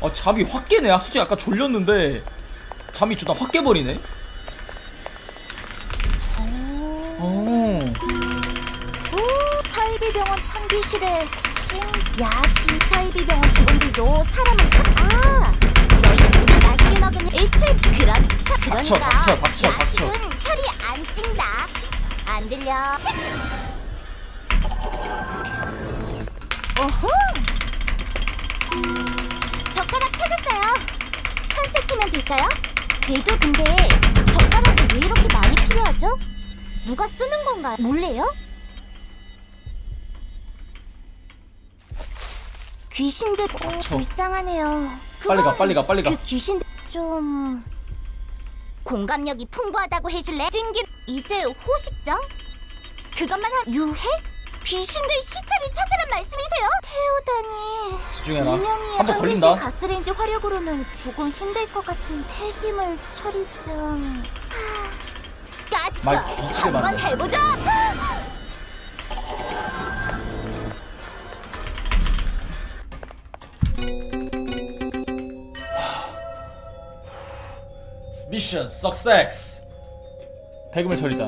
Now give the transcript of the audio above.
아 잠이 확 깨네. 아 솔직히 아까 졸렸는데 잠이 좀확 깨버리네. 어 오, 사이비병원 탕비실에 야시 사이비병원 직원들도 사람을 사... 아, 너희 우리 맛있게 먹으면 일체 그런 사... 닥쳐, 그러니까 닥쳐, 닥쳐, 닥쳐. 야식은 살이 안 찐다. 안 들려. 오호 될까요? 그래도 근데 젓가락이 왜 이렇게 많이 필요하죠? 누가 쓰는 건가요? 몰래요? 귀신들 어, 쳐. 불쌍하네요. 빨리 가, 빨리 가, 빨리 가. 그 귀신 좀 공감력이 풍부하다고 해줄래? 찜기 이제 호식점? 그것만 한 유해? 귀신들 시체를 찾으란 집중해라. 인형이 한번한 걸린다. 가스레인지 화력으로는 조금 힘들 것 같은 폐기물 처리 좀 까짓 말 뒤지게 한번 많네. 해보자. 미션 석섹스. 배금을 처리자